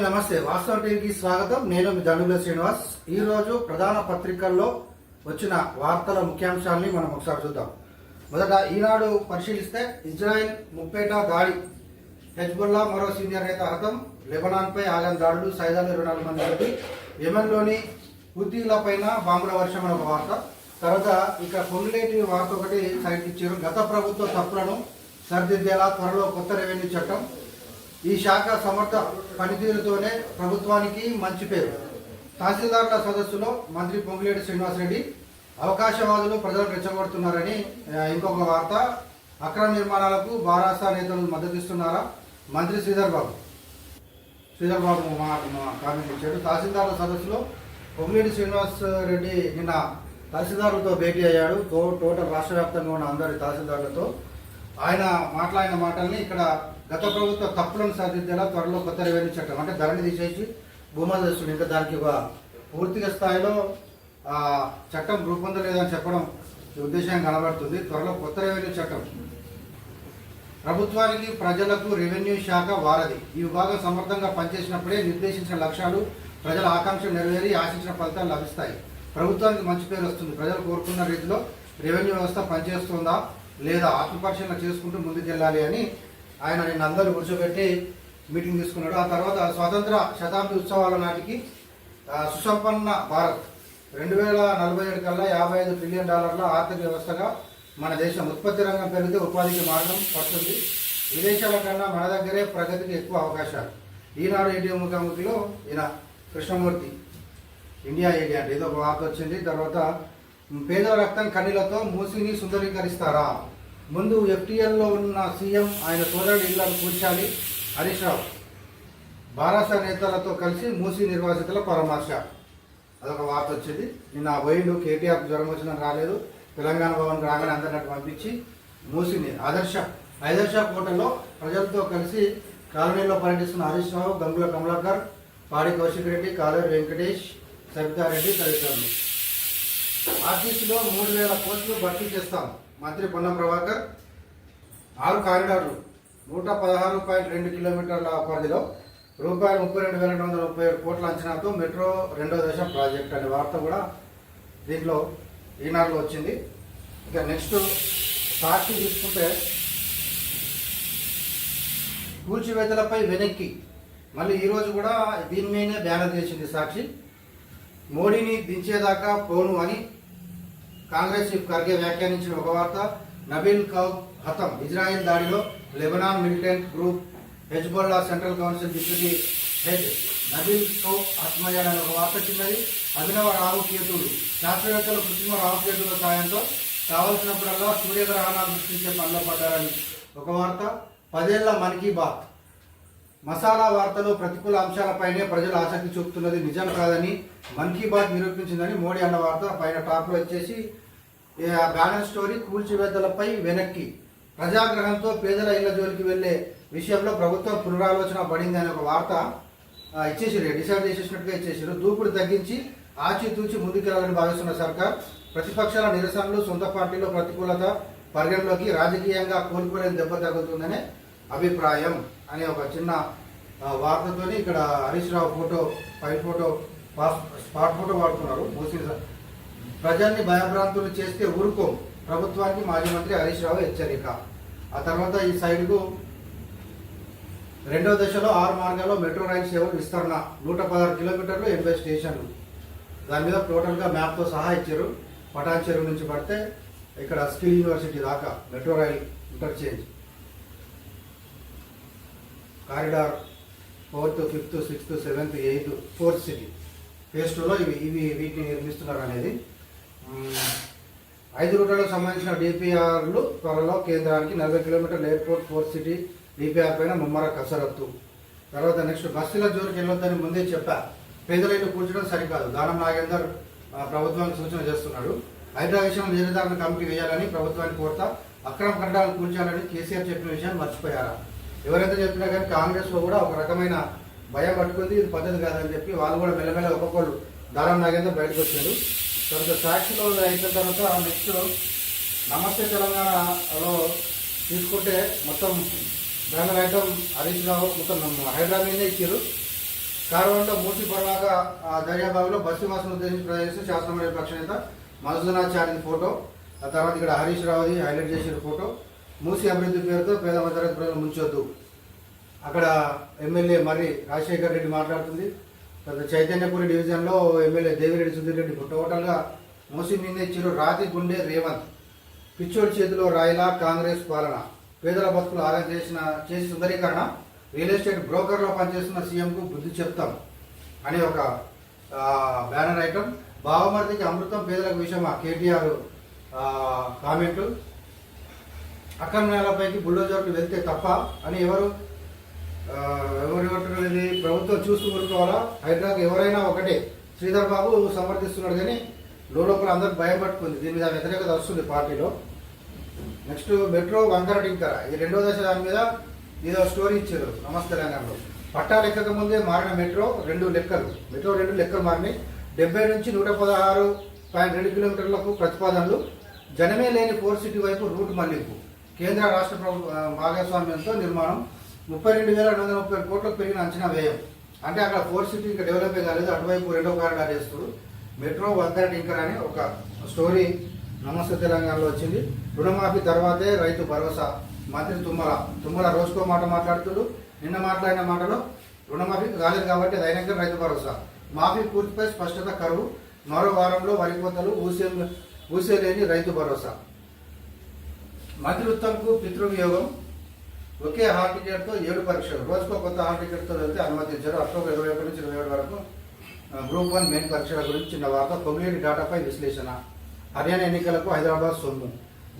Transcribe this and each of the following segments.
నమస్తే. వాస్తవ టీవీకి స్వాగతం. నేను మీ దండుల శ్రీనివాస్. ఈ రోజు ప్రధాన పత్రికల్లో వచ్చిన వార్తల ముఖ్యాంశాలని మనం ఒకసారి చూద్దాం. మొదట ఈనాడు పరిశీలిస్తే ఇజ్రాయెల్ ముప్పేట దాడి. హెజ్బుల్లా మరో సీనియర్ నేత హతం. లెబనాన్పై ఆగం దాడులు సైదాలు ఇరవై నాలుగు మంది మృతి యెమెన్లోని హుతీలపైన బాంబుల వర్షం అనే ఒక వార్త. తర్వాత ఇక పొంగులేటి వార్త ఒకటి సైట్ ఇచ్చారు. గత ప్రభుత్వ తప్పులను సరిదిద్దేలా త్వరలో కొత్త రెవెన్యూ చట్టం ఈ శాఖ సమర్థ పనితీరుతోనే ప్రభుత్వానికి మంచి పేరు. తహసీల్దారుల సదస్సులో మంత్రి పొంగులేటి శ్రీనివాసరెడ్డి అవకాశవాదులు ప్రజలు రెచ్చగొడుతున్నారని ఇంకొక వార్త. అక్రమ నిర్మాణాలకు బారాసా నేతలు మద్దతిస్తున్నారా? మంత్రి శ్రీధర్ బాబు. శ్రీధర్ బాబు కామెంట్ ఇచ్చాడు. సదస్సులో పొంగులేటి శ్రీనివాస్ రెడ్డి నిన్న తహసీల్దారులతో భేటీ అయ్యాడు. టోటల్ రాష్ట్ర వ్యాప్తంగా ఉన్న అందరి తహసీల్దారులతో ఆయన మాట్లాడిన మాటల్ని ఇక్కడ గత ప్రభుత్వ తప్పులను సరిదిద్దేలా త్వరలో కొత్త రెవెన్యూ చట్టం అంటే ధరని తీసేసి భూమా చేస్తుంది ఇంకా దానికి ఒక పూర్తిగా స్థాయిలో చట్టం రూపొందలేదని చెప్పడం ఉద్దేశం కనబడుతుంది. త్వరలో కొత్త రెవెన్యూ చట్టం. ప్రభుత్వానికి ప్రజలకు రెవెన్యూ శాఖ వారధి. ఈ విభాగం సమర్థంగా పనిచేసినప్పుడే నిర్దేశించిన లక్ష్యాలు ప్రజల ఆకాంక్షలు నెరవేరి ఆశించిన ఫలితాలు లభిస్తాయి. ప్రభుత్వానికి మంచి పేరు వస్తుంది. ప్రజలు కోరుకున్న రీతిలో రెవెన్యూ వ్యవస్థ పనిచేస్తుందా? లేదా ఆత్మపరిశీలన చేసుకుంటూ ముందుకెళ్ళాలి అని ఆయన నిన్న అందరూ కూర్చోబెట్టి మీటింగ్ తీసుకున్నాడు. ఆ తర్వాత స్వాతంత్ర శతాబ్ది ఉత్సవాల నాటికి సుసంపన్న భారత్ రెండు వేల నలభై ఏడు కల్లా యాభై ఐదు ట్రిలియన్ డాలర్ల ఆర్థిక వ్యవస్థగా మన దేశం ఉత్పత్తి రంగం పెరిగితే ఉపాధికి మార్గం పడుతుంది. విదేశాల కన్నా మన దగ్గరే ప్రగతికి ఎక్కువ అవకాశాలు. ఈనాడు ఏటీఎం ముఖాముఖిలో ఈయన కృష్ణమూర్తి ఇండియా ఏడి అంటే ఏదో ఒక వార్త వచ్చింది. తర్వాత పేదవ రక్తం కన్నీలతో మూసిని సుందరీకరిస్తారా? ముందు ఎఫ్టీఎల్లో ఉన్న సీఎం ఆయన సోదరుడు ఇళ్ళను కూర్చాలి హరీష్ రావు బారాస నేతలతో కలిసి మూసి నిర్వాసితుల పరామర్శ. అదొక వార్త వచ్చింది. నిన్న పోయిండు కేటీఆర్ జ్వరం వచ్చిన రాలేదు. తెలంగాణ భవన్ రాగానే అందరినట్టు పంపించి మూసిని ఆదర్శ ఆదర్శ కోటలో ప్రజలతో కలిసి కాలనీలో పర్యటిస్తున్న హరీష్ రావు గంగుల కమలాకర్ పాడి కౌశిక్ రెడ్డి కాలేరు వెంకటేష్ సవితారెడ్డి తదితరులు. ఆర్టీసీలో మూడు వేల కోట్లు భర్తీ చేస్తాం. మంత్రి పొన్నం ప్రభాకర్ ఆరు కారిడార్లు నూట పదహారు పాయింట్ రెండు కిలోమీటర్ల పరిధిలో రూపాయలు ముప్పై రెండు వేల రెండు వందల ముప్పై ఏడు కోట్ల అంచనాతో మెట్రో రెండో దశ ప్రాజెక్ట్ అనే వార్త కూడా దీంట్లో ఈనాడులో వచ్చింది. ఇక నెక్స్ట్ సాక్షి తీసుకుంటే కూల్చివేతలపై వెనక్కి. మళ్ళీ ఈరోజు కూడా దీని మీదనే బ్యానర్ చేసింది సాక్షి. మోడీని దించేదాకా పోను అని కాంగ్రెస్ చీఫ్ ఖర్గే వ్యాఖ్యానించిన ఒక వార్త నబీల్ కౌ హతం ఇజ్రాయెల్ దాడిలో Lebanon militant group Hezbollah central council deputy head Nabil Kaouk ఆత్మయ్యాడని ఒక వార్త చిన్నది. అభినవ రాహుకేతుడు శాస్త్రవేత్తలు కృత్రిమ రాహుకేతుల సాయంతో కావలసినప్పుడల్లా సూర్యగ్రహణాలు సృష్టించే పనిలో పడ్డారని ఒక వార్త. పదేళ్ళ మన్ కీ బాత్. మసాలా వార్తలు ప్రతికూల అంశాలపైనే ప్రజలు ఆసక్తి చూపుతున్నది నిజం కాదని మన్ కీ బాత్ నిరూపించిందని మోడీ అన్న వార్త పైన టాప్లో వచ్చేసి బ్యాలెన్స్ ఆ స్టోరీ కూల్చివేతలపై వెనక్కి. ప్రజాగ్రహంతో పేదల ఇళ్ళ జోలికి వెళ్ళే విషయంలో ప్రభుత్వం పునరాలోచన పడింది అనే ఒక వార్త ఇచ్చేసారు డిసైడ్ చేసేసినట్టుగా ఇచ్చేసారు దూకుడు తగ్గించి ఆచితూచి ముందుకెళ్ళాలని భావిస్తున్న సర్కార్ ప్రతిపక్షాల నిరసనలు సొంత పార్టీలో ప్రతికూలత పరిగణలోకి రాజకీయంగా కోల్పోలేని దెబ్బ తగ్గుతుందనే అభిప్రాయం అనే ఒక చిన్న వార్తతో వార్తతోని ఇక్కడ Harish Rao photo file photo passport photo వాడుతున్నారు. మూసీ ప్రజల్ని భయభ్రాంతులు చేస్తే ఊరుకో. ప్రభుత్వానికి మాజీ మంత్రి హరీష్ రావు హెచ్చరిక. ఆ తర్వాత ఈ సైడ్కు రెండో దశలో ఆరు మార్గాల్లో మెట్రో రైల్ సేవలు విస్తరణ. నూట పదహారు కిలోమీటర్లు ఎనభై స్టేషన్లు. దాని మీద టోటల్గా మ్యాప్తో సహా ఇచ్చారు. పటాన్ చెరువు నుంచి పడితే ఇక్కడ స్కిల్ యూనివర్సిటీ దాకా metro rail interchange. Corridor fourth fifth sixth seventh eighth fourth city. Phase టూలో ఇవి ఇవి వీటిని నిర్మిస్తున్నారు అనేది ఐదు రూట్లకు సంబంధించిన డిపిఆర్లు త్వరలో కేంద్రానికి నలభై కిలోమీటర్ల ఎయిర్పోర్ట్ ఫోర్త్ సిటీ డిపిఆర్ పైన ముమ్మర కసరత్తు. తర్వాత నెక్స్ట్ బస్సుల జోలికి వెళ్ళొద్దని ముందే చెప్పా. పేదల కూర్చోడం కూర్చడం సరికాదు. దానం నాగేందర్ ప్రభుత్వానికి సూచన చేస్తున్నాడు. హైడ్రా విషయంలో నిర్ధారణ కమిటీ వేయాలని ప్రభుత్వానికి కోరుతా అక్రమ కట్టడాలు కూల్చాలని కేసీఆర్ చెప్పిన విషయాన్ని మర్చిపోయారా? ఎవరైతే చెప్పినా కానీ కాంగ్రెస్లో కూడా ఒక రకమైన భయం పట్టుకుంది ఇది పద్ధతి కాదని చెప్పి వాళ్ళు కూడా మెల్లమెల్ల ఒక్కొక్కళ్ళు దారం నాగేందర్ బయటకు వచ్చారు. తర్వాత సాక్షిలో అయిన తర్వాత నెక్స్ట్ నమస్తే తెలంగాణలో తీసుకుంటే మొత్తం బ్రాండ్ ఐటమ్ హరీష్ రావు మొత్తం హైదరాబాద్ ఇచ్చారు. కారవంలో మూర్తి పొడవాక ఆ దర్యాబాగులో బస్సు వాసును ఉద్దేశించి ప్రదర్శిస్తూ శాసనమండలి పక్ష నేత మధుసూనాచార్య ఫోటో ఆ తర్వాత ఇక్కడ హరీష్ రావుది హైలైట్ చేసిన ఫోటో. మూసి అభివృద్ధి పేరుతో పేద మధ్యతరగతి ప్రజలు ముంచొద్దు. అక్కడ ఎమ్మెల్యే మర్రి రాజశేఖర్ రెడ్డి మాట్లాడుతుంది. తర్వాత చైతన్యపురి డివిజన్లో ఎమ్మెల్యే దేవిరెడ్డి సుధీర్ రెడ్డి టోటల్గా మూసి మీద ఇచ్చారు రాతి గుండె రేవంత్. పిచ్చోడి చేతిలో రాయిలా కాంగ్రెస్ పాలన. పేదల బతుకులు ఆదా చేసిన చేసి సుందరీకరణ. రియల్ ఎస్టేట్ బ్రోకర్లో పనిచేస్తున్న సీఎంకు బుద్ధి చెప్తాం అనే ఒక బ్యానర్ ఐటమ్. బావమర్తికి అమృతం పేదలకు విషయమా కేటీఆర్ కామెంటు. అక్రమ నేలపైకి బుల్డోజర్లు వెళ్తే తప్ప అని ఎవరు ఆ, ప్రభుత్వం చూస్తూ ఊరుకోవాలా? హైదరాబాద్ ఎవరైనా ఒకటే. శ్రీధర్ బాబు సమర్థిస్తున్నాడు కానీ లోపల అందరూ భయపడుతుంది దీని మీద వ్యతిరేకత వస్తుంది పార్టీలో. నెక్స్ట్ మెట్రో వంకర టింకర. ఇది రెండో దశ దాని మీద ఏదో స్టోరీ ఇచ్చారు నమస్తే తెలంగాణలో. పట్టా లెక్కక ముందే మారిన మెట్రో రెండు లెక్కలు. మెట్రో రెండు లెక్కలు మారినాయి. డెబ్బై నుంచి నూట పదహారు పాయింట్ రెండు కిలోమీటర్లకు ప్రతిపాదనలు. జనమే లేని ఫోర్ సిటీ వైపు రూట్ మళ్ళింపు. కేంద్ర రాష్ట్ర ప్రభుత్వ భాగస్వామ్యంతో నిర్మాణం. ముప్పై రెండు వేల రెండు వందల ముప్పై కోట్లకు పెరిగిన అంచనా వ్యయం. అంటే అక్కడ ఫోర్ సిటీ ఇంకా డెవలప్ కాలేదు అటువైపు రెండో కారిడార్ వేస్తారు మెట్రో వంకర టింకర్ అని ఒక స్టోరీ నమస్తే తెలంగాణలో వచ్చింది. రుణమాఫీ తర్వాతే రైతు భరోసా. మంత్రి తుమ్మల తుమ్మల రోజుకో మాట మాట్లాడుతుడు. నిన్న మాట్లాడిన మాటలో రుణమాఫీ కాలేదు కాబట్టి దైనంగా రైతు భరోసా. మాఫీ పూర్తిపై స్పష్టత కరువు. మరో వారంలో వరి కోతలు ఊసే ఊసేలేని రైతు భరోసా. మంత్రి పితృవియోగం. ఒకే హాల్ టికెట్తో ఏడు పరీక్షలు రోజుకో కొత్త హాల్ టికెట్తో వెళ్తే అనుమతించారు. అక్టోబర్ ఇరవై ఒకటి నుంచి ఇరవై ఏడు వరకు గ్రూప్ వన్ మెయిన్ పరీక్షల గురించి చిన్న వార్త. కొమ్యూనిటీ డేటాపై విశ్లేషణ. హర్యానా ఎన్నికలకు హైదరాబాద్ సొమ్ము.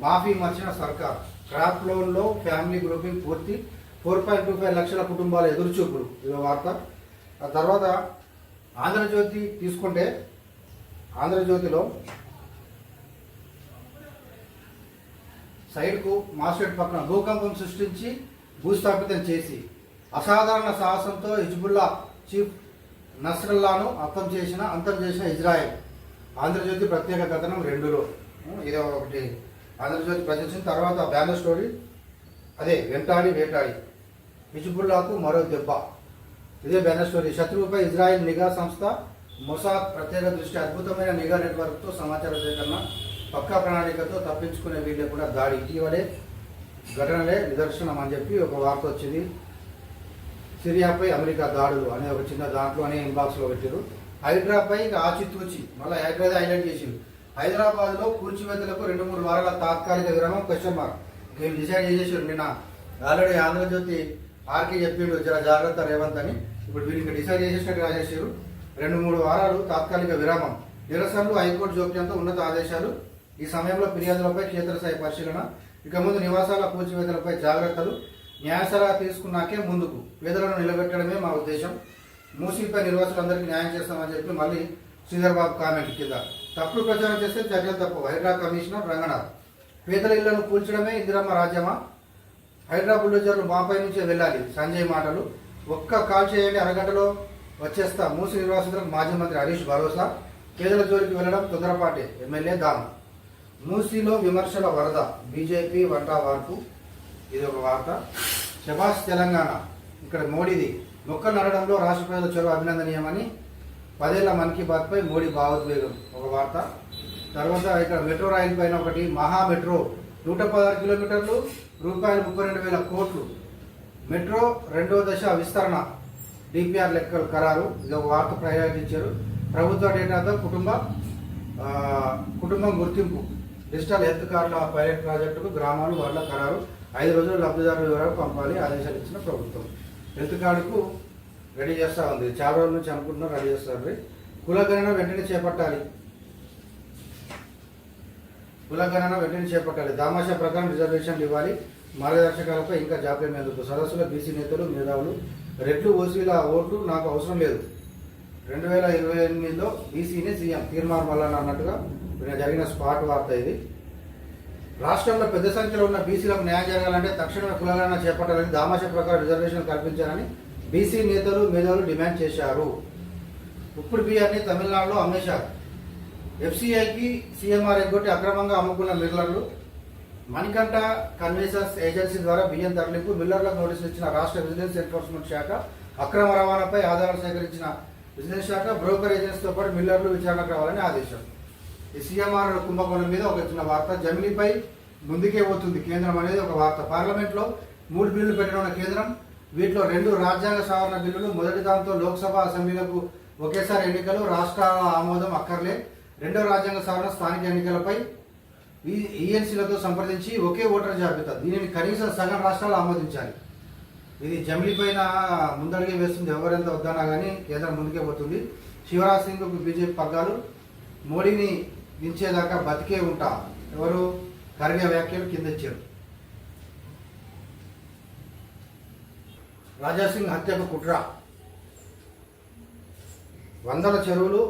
మాఫీ మర్చిన సర్కార్. క్రాప్ లోన్లో ఫ్యామిలీ గ్రూపింగ్ పూర్తి. ఫోర్ పాయింట్ టూ ఫైవ్ లక్షల కుటుంబాల ఎదురుచూపులు. ఇది వార్త. ఆ తర్వాత ఆంధ్రజ్యోతి తీసుకుంటే ఆంధ్రజ్యోతిలో సైడ్కు మాస్వేట్ పక్కన భూకంపం సృష్టించి భూస్థాపితం చేసి అసాధారణ సాహసంతో హిజ్బుల్లా చీఫ్ నస్రల్లాను అంతం చేసిన అంతం చేసిన ఇజ్రాయెల్. ఆంధ్రజ్యోతి ప్రత్యేక కథనం రెండులో. ఇది ఒకటి. ఆంధ్రజ్యోతి ప్రచురించిన తర్వాత బ్యానర్ స్టోరీ. అదే వెంటాడి వేటాడి. హిజ్బుల్లాకు మరో దెబ్బ. ఇదే బ్యానర్ స్టోరీ. శత్రువుపై ఇజ్రాయెల్ నిఘా సంస్థ మొసాద్ ప్రత్యేక దృష్టి అద్భుతమైన నిఘా నెట్వర్క్తో సమాచార సేకరణ పక్కా ప్రణాళికతో తప్పించుకునే వీళ్ళు కూడా దాడి. ఇటీవలే ఘటనలే నిదర్శనం అని చెప్పి ఒక వార్త వచ్చింది. సిరియాపై అమెరికా దాడులు అనే ఒక చిన్న దాంట్లో అనే ఇన్బాక్స్లో పెట్టారు. హైదరాబాద్ ఇంకా ఆచితూచి మళ్ళీ హైదరాబాద్ హైలైట్ చేసింది. హైదరాబాద్లో కూర్చివేతలకు రెండు మూడు వారాల తాత్కాలిక విరామం క్వశ్చన్ మార్క్ వీళ్ళు డిసైడ్ చేసేసారు? నిన్న ఆల్రెడీ ఆంధ్రజ్యోతి ఆర్కే చెప్పిండు జర జాగ్రత్త రేవంత్ అని. ఇప్పుడు వీరికి డిసైడ్ చేసేసినట్టు రాజేశారు రెండు మూడు వారాలు తాత్కాలిక విరామం. నిరసనలు హైకోర్టు జోక్యంతో ఉన్నత ఆదేశాలు ఈ సమయంలో ఫిర్యాదులపై క్షేత్రస్థాయి పరిశీలన ఇక ముందు నివాసాల కూల్చివేతలపై జాగ్రత్తలు న్యాయసలహా తీసుకున్నాకే ముందుకు పేదలను నిలబెట్టడమే మా ఉద్దేశం. మూసీపై నిర్వాసులందరికీ న్యాయం చేస్తామని చెప్పి మళ్ళీ శ్రీధర్బాబు కామెంట్ కింద తప్పుడు ప్రచారం చేస్తే చర్యలు తప్పు. హైదరాబాద్ కమిషనర్ రంగనాథ్. పేదల ఇళ్ళను కూల్చడమే ఇందిరమ్మ రాజ్యమా? హైడ్రా బుల్డోజర్లు మాపై నుంచే వెళ్ళాలి. సంజయ్ మాటలు. ఒక్క కాల్ చేయండి అరగంటలో వచ్చేస్తా. మూసి నిర్వాసితులకు మాజీ మంత్రి హరీష్ భరోసా. పేదల జోలికి వెళ్ళడం తొందరపాటే. ఎమ్మెల్యే దాము మూసీలో విమర్శల వరద బీజేపీ వంట వార్పు. ఇది ఒక వార్త. శభాష్ తెలంగాణ. ఇక్కడ మోడీది. మొక్కలు నడడంలో రాష్ట్ర ప్రజల చొరవ అభినందనీయమని పదేళ్ళ మన్ కీ బాత్పై మోడీ భావోద్వేగం. ఒక వార్త. తర్వాత ఇక్కడ మెట్రో రైలు పైన ఒకటి మహా మెట్రో. నూట పదహారు కిలోమీటర్లు రూపాయలు ముప్పై రెండు వేల కోట్లు. మెట్రో రెండో దశ విస్తరణ. డిపిఆర్ లెక్కలు ఖరారు. ఇది ఒక వార్త ప్రయాణించారు ప్రభుత్వ డేటాతో కుటుంబ కుటుంబం గుర్తింపు. డిజిటల్ హెల్త్ కార్డుల పైలట్ ప్రాజెక్టుకు గ్రామాలు వార్డుల ఖరారు ఐదు రోజులు లబ్ధిదారుల వివరాలు పంపాలి ఆదేశాలు ఇచ్చిన ప్రభుత్వం. హెల్త్ కార్డుకు రెడీ చేస్తూ ఉంది. చాలా రోజుల నుంచి అనుకుంటున్నారు రెడీ చేస్తారు. కులగణన వెంటనే చేపట్టాలి. కులగణన వెంటనే చేపట్టాలి. దామాషా ప్రకారం రిజర్వేషన్లు ఇవ్వాలి. మార్గదర్శకాలపై ఇంకా జాప్యం ఎందుకు? సదస్సులో బీసీ నేతలు మేధావులు రెడ్లు ఓసీల ఓట్లు నాకు అవసరం లేదు. రెండు వేల ఇరవై ఎనిమిదిలో బీసీని సీఎం. తీర్మానం వల్ల అన్నట్టుగా జరిగిన స్పాట్ వార్త ఇది. రాష్ట్రంలో పెద్ద సంఖ్యలో ఉన్న బీసీలకు న్యాయం జరగాలంటే తక్షణమే కులగణన చేపట్టాలని దామాష ప్రకారం రిజర్వేషన్ కల్పించాలని బీసీ నేతలు మేధావులు డిమాండ్ చేశారు. ఉప్పుడు బియ్యాన్ని తమిళనాడులో అమ్మేశారు. ఎఫ్సీఐకి సీఎంఆర్ ఎగ్గొట్టి అక్రమంగా అమ్ముకున్న మిల్లర్లు మణికంఠ కన్వీసర్స్ ఏజెన్సీ ద్వారా బియ్యం తరలింపు మిల్లర్లకు నోటీసులు ఇచ్చిన రాష్ట్ర విజిలెన్స్ ఎన్ఫోర్స్మెంట్ శాఖ అక్రమ రవాణాపై ఆధారాలు సేకరించిన బిజినెస్ శాఖ బ్రోకర్ ఏజెన్సీతో పాటు మిల్లర్లు విచారణకు రావాలని ఆదేశం. సీఎంఆర్ కుంభకోణం మీద ఒక చిన్న వార్త. జమినీపై ముందుకే పోతుంది కేంద్రం అనేది ఒక వార్త. పార్లమెంట్లో మూడు బిల్లులు పెట్టడం కేంద్రం వీటిలో రెండు రాజ్యాంగ సవరణ బిల్లులు మొదటి దాంతో లోక్సభ అసెంబ్లీలకు ఒకేసారి ఎన్నికలు రాష్ట్రాల ఆమోదం అక్కర్లే. రెండో రాజ్యాంగ సవరణ స్థానిక ఎన్నికలపై ఈ ఈఎన్సీలతో సంప్రదించి ఒకే ఓటర్ జాబితా. దీనిని కనీసం సగం రాష్ట్రాలు ఆమోదించాలి. ఇది జమిలీ పైన ముందడిగే వేస్తుంది. ఎవరెంత వద్దనా కానీ కేంద్రం ముందుకే పోతుంది. శివరాజ్ సింగ్ బీజేపీ పగ్గాలు. మోడీని దించేదాకా బతికే ఉంటా. ఎవరు? ఖర్గే వ్యాఖ్యలు కింద ఇచ్చారు. రాజాసింగ్ హత్యకు కుట్ర. వందల చెరువులు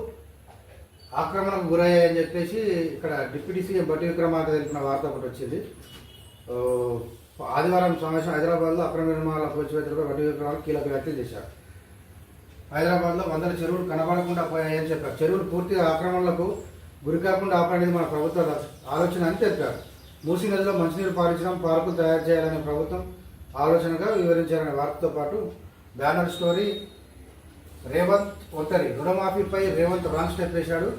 ఆక్రమణకు గురయ్యాయని చెప్పేసి ఇక్కడ డిప్యూటీ సీఎం బట్టి విక్రమార్క తెలిపిన వార్త ఒకటి వచ్చింది. ఆదివారం సమావేశం హైదరాబాద్లో అక్రమ నిర్మాణాల కూల్చివేతలపై బట్టి విక్రమాలు కీలక వ్యాఖ్యలు చేశారు. హైదరాబాద్లో వందల చెరువులు కనబడకుండా పోయాయని చెప్పారు. చెరువులు పూర్తిగా ఆక్రమణలకు గురి కాకుండా ఆపనేది మన ప్రభుత్వ ఆలోచన అని తెలిపారు. మూసీ నదిలో మంచినీరు పారించడం పార్కులు తయారు చేయాలనే ప్రభుత్వం ఆలోచనగా వివరించారనే వార్తతో పాటు బ్యానర్ స్టోరీ రేవంత్ ఒంటరి రుణమాఫీపై రేవంత్ రాంగ్ స్టెప్ వేశాడు.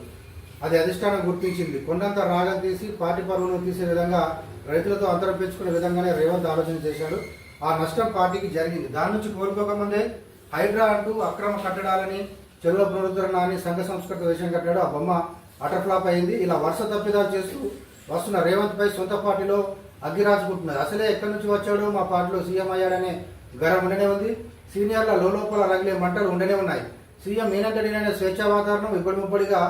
అది అధిష్టానం గుర్తించింది. కొండంత రాగం తీసి పార్టీ పరువును తీసే విధంగా రైతులతో అంతరం పెంచుకునే విధంగానే రేవంత్ ఆలోచన చేశాడు. ఆ నష్టం పార్టీకి జరిగింది. దాని నుంచి కోరుకోకముందే హైడ్రా అంటూ అక్రమ కట్టడాలని చెరువుల పునరుద్ధరణ అని సంఘ సంస్కృత విషయం కట్టాడు ఆ బొమ్మ. అటర్ఫ్లాప్ అయింది. ఇలా వరుస తప్పిదాలు చేస్తూ వస్తున్న రేవంత్ పై సొంత పార్టీలో అగ్గిరాజుకుంటున్నారు అసలే ఎక్కడి నుంచి వచ్చాడో మా పార్టీలో సీఎం అయ్యాడనే గర్వం ఉండనే ఉంది. సీనియర్ల లోపల రగిలే మంటలు ఉండనే ఉన్నాయి. సీఎం మీనంతటినైన స్వేచ్ఛా వాతావరణం ఇప్పటి ముప్పటిగా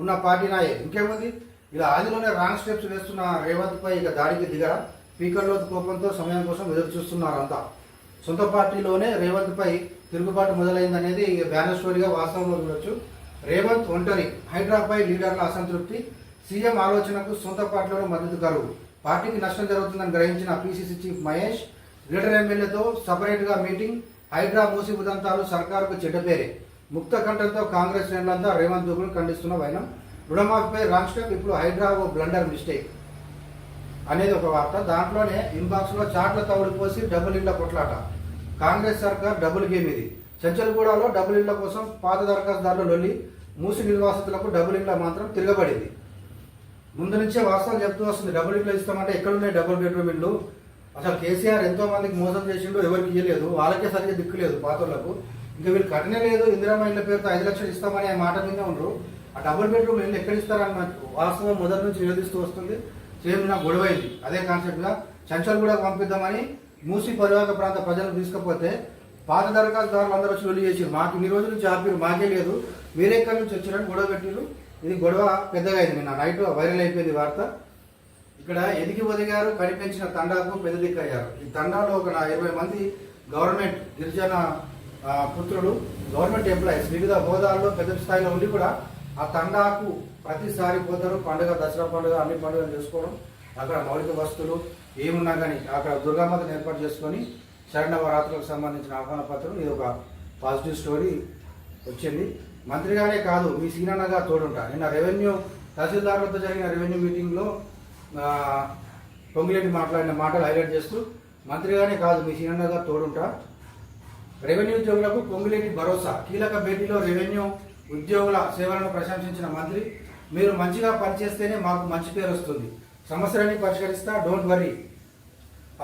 ఉన్న పార్టీ నాయే. ఇంకేముంది? ఇలా ఆదిలోనే రాంగ్ స్టెప్స్ వేస్తున్న రేవంత్ పై ఇక దాడికి దిగరా. స్పీకర్లో కోపంతో సమయం కోసం ఎదురు చూస్తున్నారు అంతా సొంత పార్టీలోనే రేవంత్ పై తిరుగుబాటు మొదలైందనేది ఇక బ్యానర్ స్టోరీగా వాస్తవంలో చూడొచ్చు. రేవంత్ ఒంటరి హైడ్రాపై లీడర్ల అసంతృప్తి సీఎం ఆలోచనకు సొంత పార్టీలోనే మద్దతు కరువు పార్టీకి నష్టం జరుగుతుందని గ్రహించిన పీసీసీ చీఫ్ మహేష్ గ్రేటర్ ఎమ్మెల్యేతో సపరేట్గా మీటింగ్ హైడ్రా మూసి ఉదంతాలు సర్కారుకు చెడ్డపేరే ముక్త కంఠంతో కాంగ్రెస్ శ్రేణులంతా రేవంత్ దూకులు ఖండిస్తున్న వైనం. రుణమాఫీపై రాంగ్ ఇప్పుడు హైడ్రా ఓ బ్లండర్ మిస్టేక్ అనేది ఒక వార్త. దాంట్లోనే ఇన్బాక్స్లో చాట్ల తవుడు పోసి డబుల్ ఇళ్ళ కొట్లాట. కాంగ్రెస్ సర్కార్ డబుల్ గేమ్ ఇది. చెంచల్గూడలో డబుల్ ఇళ్ళ కోసం పాత దరఖాస్తుదారులు లొల్లి మూసి నిర్వాసితులకు డబుల్ ఇళ్ళ మాత్రం తిరగబడింది. ముందు నుంచే వాస్తవం చెప్తూ వస్తుంది డబుల్ ఇళ్ళు ఇస్తామంటే ఎక్కడున్నాయి డబుల్ బెడ్రూమ్ ఇల్లు అసలు కేసీఆర్ ఎంతో మందికి మోసం చేసిండు ఎవరికి ఇవ్వలేదు వాళ్ళకే సరిగ్గా దిక్కులేదు పాతోళ్ళకు. ఇంకా వీళ్ళు కట్టనే లేదు ఇందిరామ ఇళ్ళ పేరుతో ఐదు లక్షలు ఇస్తామని ఆ మాట మీద ఉండరు. ఆ డబుల్ బెడ్రూమ్ ఇల్లు ఎక్కడ ఇస్తారన్న వాస్తవం మొదటి నుంచి నివేదిస్తూ వస్తుంది. సేమ్ నాకు గొడవైంది. అదే కాన్సెప్ట్గా చెంచల్ కూడా పంపిద్దామని మూసి పరివాహక ప్రాంత ప్రజలు తీసుకపోతే పాత దరఖాస్తుదారులు అందరూ వచ్చి వెళ్ళి చేసారు మాకు ఇన్ని రోజుల నుంచి ఆపిరు మాకే లేదు. మీరే ఎక్కడి నుంచి వచ్చినారని గొడవ పెట్టిరు ఇది గొడవ పెద్దగా అయింది నిన్న నైట్ వైరల్ అయిపోయింది వార్త. ఇక్కడ ఎదిగి ఒదిగారు కనిపించిన తండాకు పెద్ద దిక్కయ్యారు ఈ తండాలో ఒక ఇరవై మంది గవర్నమెంట్ గిరిజన పుత్రులు గవర్నమెంట్ ఎంప్లాయీస్ వివిధ హోదాల్లో పెద్ద స్థాయిలో ఉండి కూడా ఆ తండాకు ప్రతిసారి పోతారు. పండుగ దసరా పండుగ అన్ని పండుగలు చేసుకోవడం. అక్కడ మౌలిక వస్తువులు ఏమున్నా కానీ అక్కడ దుర్గామాతను ఏర్పాటు చేసుకొని శరణవరాత్రులకు సంబంధించిన ఆహ్వాన పత్రం ఇది ఒక పాజిటివ్ స్టోరీ వచ్చింది. మంత్రిగానే కాదు మీ సీనన్నగా తోడుంటా. నిన్న రెవెన్యూ తహసీల్దారులతో జరిగిన రెవెన్యూ మీటింగ్లో పొంగిరెడ్డి మాట్లాడిన మాటలు హైలైట్ చేస్తూ మంత్రిగానే కాదు మీ సీనన్నగా తోడుంటా. రెవెన్యూ ఉద్యోగులకు పొంగిరెడ్డి భరోసా. కీలక భేటీలో రెవెన్యూ ఉద్యోగుల సేవలను ప్రశంసించిన మంత్రి మీరు మంచిగా పనిచేస్తేనే మాకు మంచి పేరు వస్తుంది. సమస్యలన్నీ పరిష్కరిస్తా డోంట్ వరీ.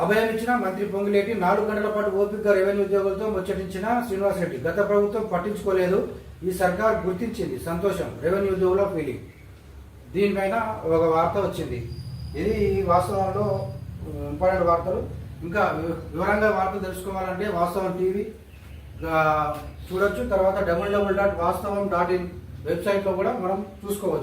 అభయం ఇచ్చిన మంత్రి పొంగిలేటి నాలుగు గంటల పాటు ఓపికగా రెవెన్యూ ఉద్యోగులతో ముచ్చటించిన శ్రీనివాసరెడ్డి గత ప్రభుత్వం పట్టించుకోలేదు. ఈ సర్కార్ గుర్తించింది. సంతోషం. రెవెన్యూ ఉద్యోగుల ఫీలింగ్ దీనిపైన ఒక వార్త వచ్చింది. ఇది వాస్తవంలో ఇంపార్టెంట్ వార్తలు. ఇంకా వివరంగా వార్తలు తెలుసుకోవాలంటే వాస్తవం టీవీ చూడొచ్చు. తర్వాత double double dot Vastavam dot in వెబ్సైట్లో కూడా మనం చూసుకోవచ్చు.